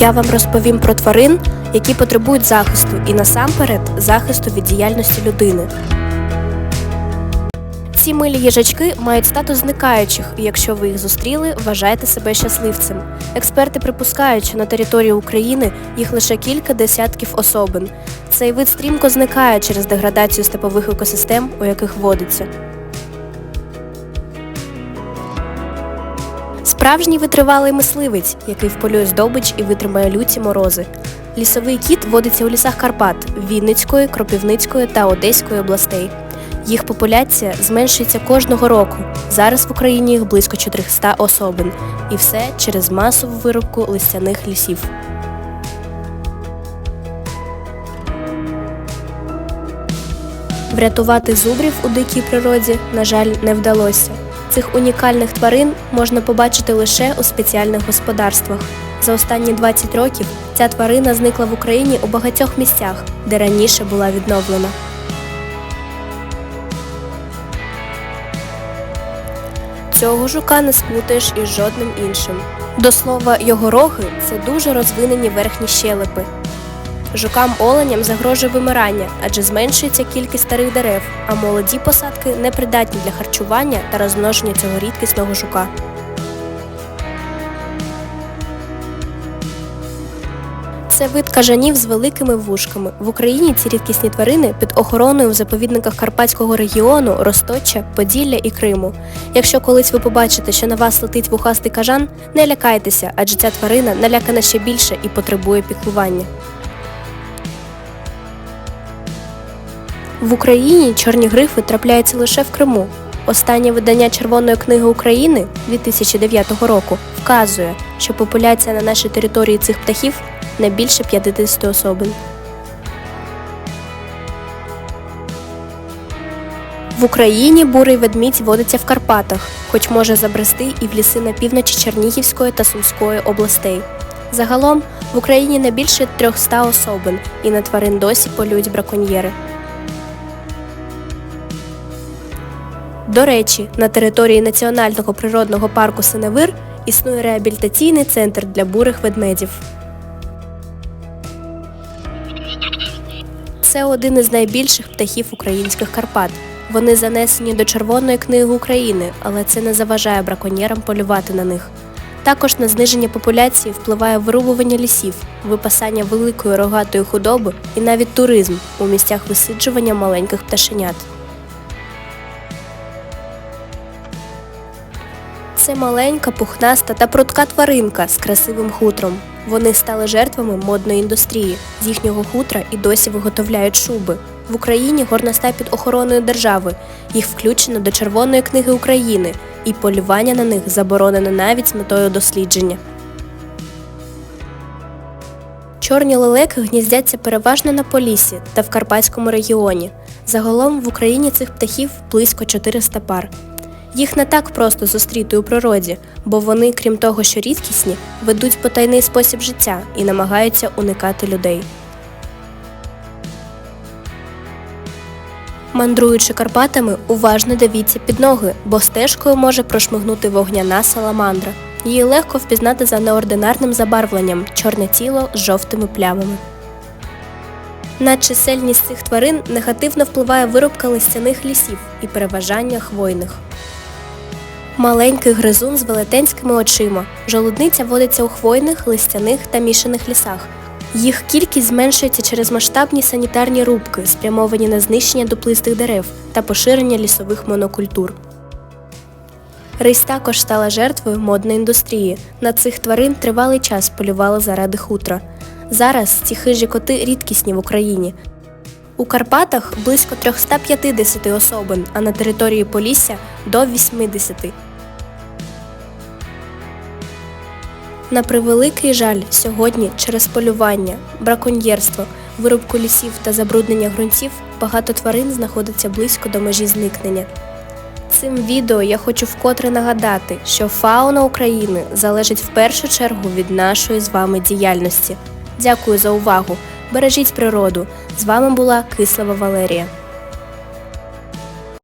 Я вам розповім про тварин, які потребують захисту, і насамперед захисту від діяльності людини. Ці милі їжачки мають статус зникаючих, і якщо ви їх зустріли, вважайте себе щасливцем. Експерти припускають, що на території України їх лише кілька десятків особин. Цей вид стрімко зникає через деградацію степових екосистем, у яких водиться. Справжній витривалий мисливець, який вполює здобич і витримає люті морози. Лісовий кіт водиться у лісах Карпат Вінницької, Кропивницької та Одеської областей. Їх популяція зменшується кожного року. Зараз в Україні їх близько 400 особин. І все через масову вирубку листяних лісів. Врятувати зубрів у дикій природі, на жаль, не вдалося. Цих унікальних тварин можна побачити лише у спеціальних господарствах. За останні 20 років ця тварина зникла в Україні у багатьох місцях, де раніше була відновлена. Цього жука не сплутаєш із жодним іншим. До слова, його роги це дуже розвинені верхні щелепи. Жукам оленям загрожує вимирання, адже зменшується кількість старих дерев, а молоді посадки непридатні для харчування та розмноження цього рідкісного жука. Це вид кажанів з великими вушками. В Україні ці рідкісні тварини під охороною в заповідниках Карпатського регіону, Росточа, Поділля і Криму. Якщо колись ви побачите, що на вас летить вухастий кажан, не лякайтеся, адже ця тварина налякана ще більше і потребує піклування. В Україні чорні грифи трапляються лише в Криму. Останнє видання Червоної книги України 2009 року вказує, що популяція на нашій території цих птахів не більше 50 особин. В Україні бурий ведмідь водиться в Карпатах, хоч може забрести і в ліси на півночі Чернігівської та Сумської областей. Загалом в Україні не більше 300 особин, і на тварин досі полюють браконьєри. До речі, на території Національного природного парку Синевир існує реабілітаційний центр для бурих ведмедів. Це один із найбільших птахів українських Карпат. Вони занесені до Червоної книги України, але це не заважає браконьєрам полювати на них. Також на зниження популяції впливає вирубування лісів, випасання великої рогатої худоби і навіть туризм у місцях висиджування маленьких пташенят. Це маленька, пухнаста та прудка тваринка з красивим хутром. Вони стали жертвами модної індустрії. З їхнього хутра і досі виготовляють шуби. В Україні горностай під охороною держави. Їх включено до Червоної книги України, і полювання на них заборонено навіть з метою дослідження. Чорні лелеки гніздяться переважно на Поліссі та в Карпатському регіоні. Загалом в Україні цих птахів близько 400 пар. Їх не так просто зустріти у природі, бо вони, крім того, що рідкісні, ведуть потайний спосіб життя і намагаються уникати людей. Мандруючи Карпатами, уважно дивіться під ноги, бо стежкою може прошмигнути вогняна саламандра. Її легко впізнати за неординарним забарвленням чорне тіло з жовтими плямами. На чисельність цих тварин негативно впливає вирубка листяних лісів і переважання хвойних. Маленький гризун з велетенськими очима. Жолудниця водиться у хвойних, листяних та мішаних лісах. Їх кількість зменшується через масштабні санітарні рубки, спрямовані на знищення дуплистих дерев та поширення лісових монокультур. Рись також стала жертвою модної індустрії. На цих тварин тривалий час полювали заради хутра. Зараз ці хижі коти рідкісні в Україні. У Карпатах близько 350 особин, а на території Полісся до 80. На превеликий жаль, сьогодні через полювання, браконьєрство, вирубку лісів та забруднення ґрунтів багато тварин знаходиться близько до межі зникнення. Цим відео я хочу вкотре нагадати, що фауна України залежить в першу чергу від нашої з вами діяльності. Дякую за увагу! бережіть природу. З вами була Кислова Валерія.